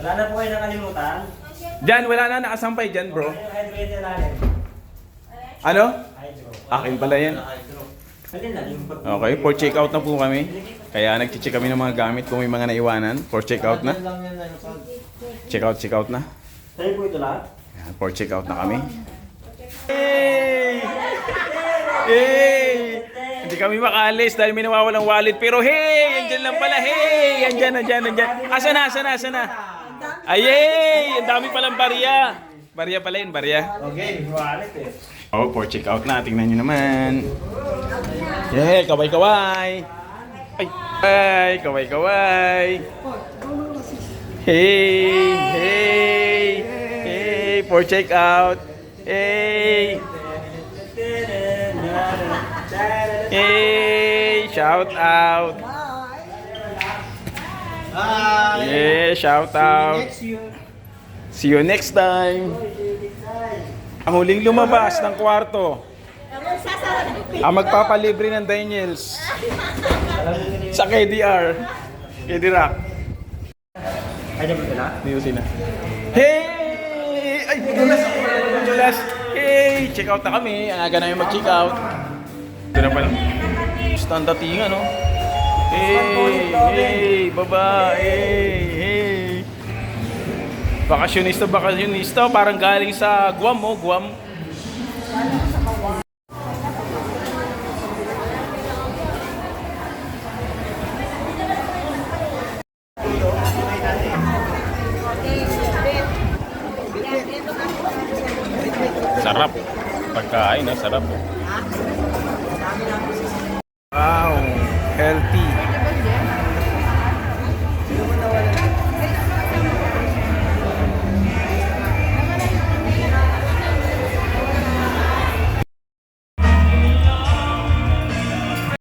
Wala na po kayo nakalimutan. Diyan, wala na nakasampay dyan, bro. Ano yung hydrated natin? Ano? Hydro. Akin pala yan. Na. Okay, for check out na po kami. Kaya nag-check kami ng mga gamit kung may mga naiwanan. For check out na. Check out, check out na. Sa'yo po ito lahat? For check out na kami. Hey! Hey! Hindi kami makaalis dahil may nawawalang wallet. Pero hey! Andyan lang pala. Hey! Andyan, andyan, andyan. Asa na, asa na, asa na? Ay, hey! Ang dami palang barya. Barya pala yun, barya. Okay, wallet eh. Oh, for check out na. Tingnan nyo naman. Yeah, kaway-kaway. Ay, ay, kaway-kaway. Hey, hey, hey, for check out. Hey, hey, shout out. Yeah, shout out. See you next time. Ang huling lumabas ng kwarto. Ang magpapalibre ng Daniels. Sa KDR. KD Rock. Po ito lahat? Dito sila. Hey! Ay. Dulas. Hey! Check out na kami. Ang aga namin mag-check out. Ito na pala. Stand datingan, no? Hey! Hey! Baba! Hey! Hey! Bakasyonista, bakasyonista. Parang galing sa Guam, oh. Guam. Sarap. Pagkain, no? Sarap. oh. Gracias.